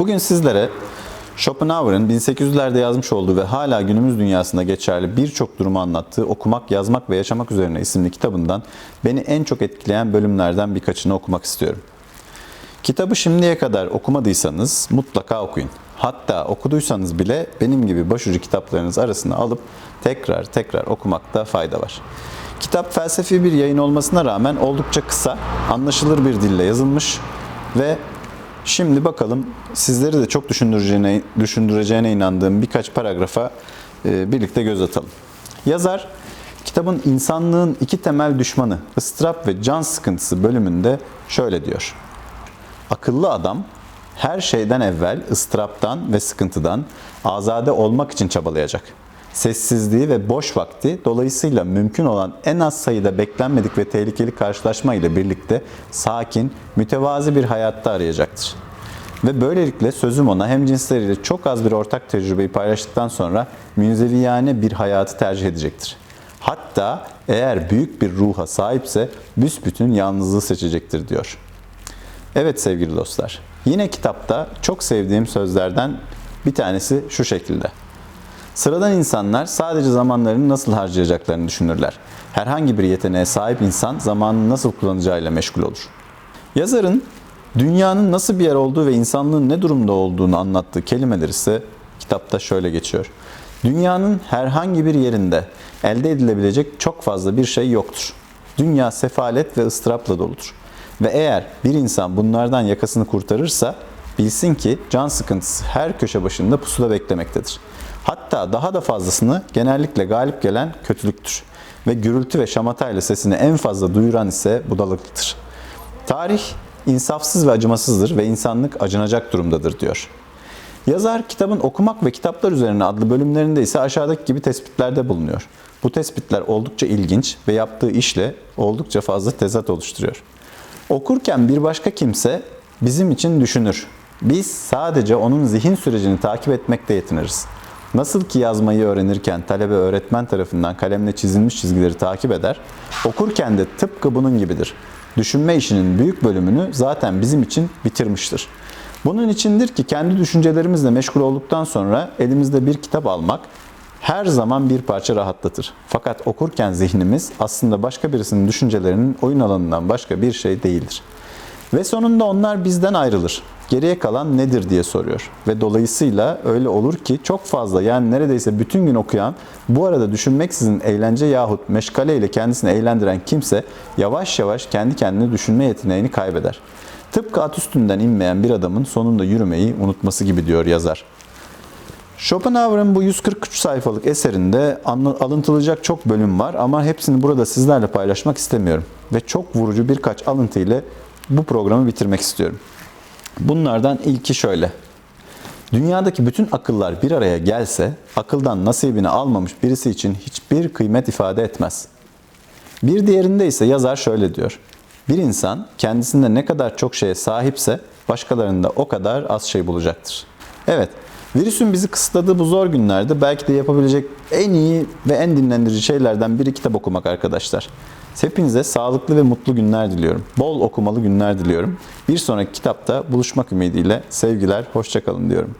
Bugün sizlere Schopenhauer'ın 1800'lerde yazmış olduğu ve hala günümüz dünyasında geçerli birçok durumu anlattığı Okumak, Yazmak ve Yaşamak Üzerine isimli kitabından beni en çok etkileyen bölümlerden birkaçını okumak istiyorum. Kitabı şimdiye kadar okumadıysanız mutlaka okuyun. Hatta okuduysanız bile benim gibi başucu kitaplarınız arasına alıp tekrar tekrar okumakta fayda var. Kitap felsefi bir yayın olmasına rağmen oldukça kısa, anlaşılır bir dille yazılmış ve şimdi bakalım sizleri de çok düşündüreceğine, düşündüreceğine inandığım birkaç paragrafa e, birlikte göz atalım. Yazar kitabın insanlığın iki temel düşmanı ıstırap ve can sıkıntısı bölümünde şöyle diyor. Akıllı adam her şeyden evvel ıstıraptan ve sıkıntıdan azade olmak için çabalayacak. Sessizliği ve boş vakti dolayısıyla mümkün olan en az sayıda beklenmedik ve tehlikeli karşılaşma ile birlikte sakin, mütevazi bir hayatta arayacaktır. Ve böylelikle sözüm ona hem cinsleriyle çok az bir ortak tecrübeyi paylaştıktan sonra münzeviyane bir hayatı tercih edecektir. Hatta eğer büyük bir ruha sahipse büsbütün yalnızlığı seçecektir diyor. Evet sevgili dostlar. Yine kitapta çok sevdiğim sözlerden bir tanesi şu şekilde. Sıradan insanlar sadece zamanlarını nasıl harcayacaklarını düşünürler. Herhangi bir yeteneğe sahip insan zamanını nasıl kullanacağıyla meşgul olur. Yazarın dünyanın nasıl bir yer olduğu ve insanlığın ne durumda olduğunu anlattığı kelimeler ise kitapta şöyle geçiyor. Dünyanın herhangi bir yerinde elde edilebilecek çok fazla bir şey yoktur. Dünya sefalet ve ıstırapla doludur. Ve eğer bir insan bunlardan yakasını kurtarırsa bilsin ki can sıkıntısı her köşe başında pusula beklemektedir. Hatta daha da fazlasını genellikle galip gelen kötülüktür. Ve gürültü ve şamatayla sesini en fazla duyuran ise budalıklıdır. Tarih insafsız ve acımasızdır ve insanlık acınacak durumdadır diyor. Yazar kitabın okumak ve kitaplar üzerine adlı bölümlerinde ise aşağıdaki gibi tespitlerde bulunuyor. Bu tespitler oldukça ilginç ve yaptığı işle oldukça fazla tezat oluşturuyor. Okurken bir başka kimse bizim için düşünür. Biz sadece onun zihin sürecini takip etmekte yetiniriz. Nasıl ki yazmayı öğrenirken talebe öğretmen tarafından kalemle çizilmiş çizgileri takip eder, okurken de tıpkı bunun gibidir. Düşünme işinin büyük bölümünü zaten bizim için bitirmiştir. Bunun içindir ki kendi düşüncelerimizle meşgul olduktan sonra elimizde bir kitap almak her zaman bir parça rahatlatır. Fakat okurken zihnimiz aslında başka birisinin düşüncelerinin oyun alanından başka bir şey değildir. Ve sonunda onlar bizden ayrılır. Geriye kalan nedir diye soruyor. Ve dolayısıyla öyle olur ki çok fazla yani neredeyse bütün gün okuyan bu arada düşünmeksizin eğlence yahut meşgale ile kendisini eğlendiren kimse yavaş yavaş kendi kendine düşünme yeteneğini kaybeder. Tıpkı at üstünden inmeyen bir adamın sonunda yürümeyi unutması gibi diyor yazar. Schopenhauer'ın bu 143 sayfalık eserinde alıntılacak çok bölüm var ama hepsini burada sizlerle paylaşmak istemiyorum. Ve çok vurucu birkaç alıntı ile bu programı bitirmek istiyorum. Bunlardan ilki şöyle. Dünyadaki bütün akıllar bir araya gelse, akıldan nasibini almamış birisi için hiçbir kıymet ifade etmez. Bir diğerinde ise yazar şöyle diyor. Bir insan kendisinde ne kadar çok şeye sahipse başkalarında o kadar az şey bulacaktır. Evet, virüsün bizi kısıtladığı bu zor günlerde belki de yapabilecek en iyi ve en dinlendirici şeylerden biri kitap okumak arkadaşlar. Hepinize sağlıklı ve mutlu günler diliyorum. Bol okumalı günler diliyorum. Bir sonraki kitapta buluşmak ümidiyle sevgiler, hoşçakalın diyorum.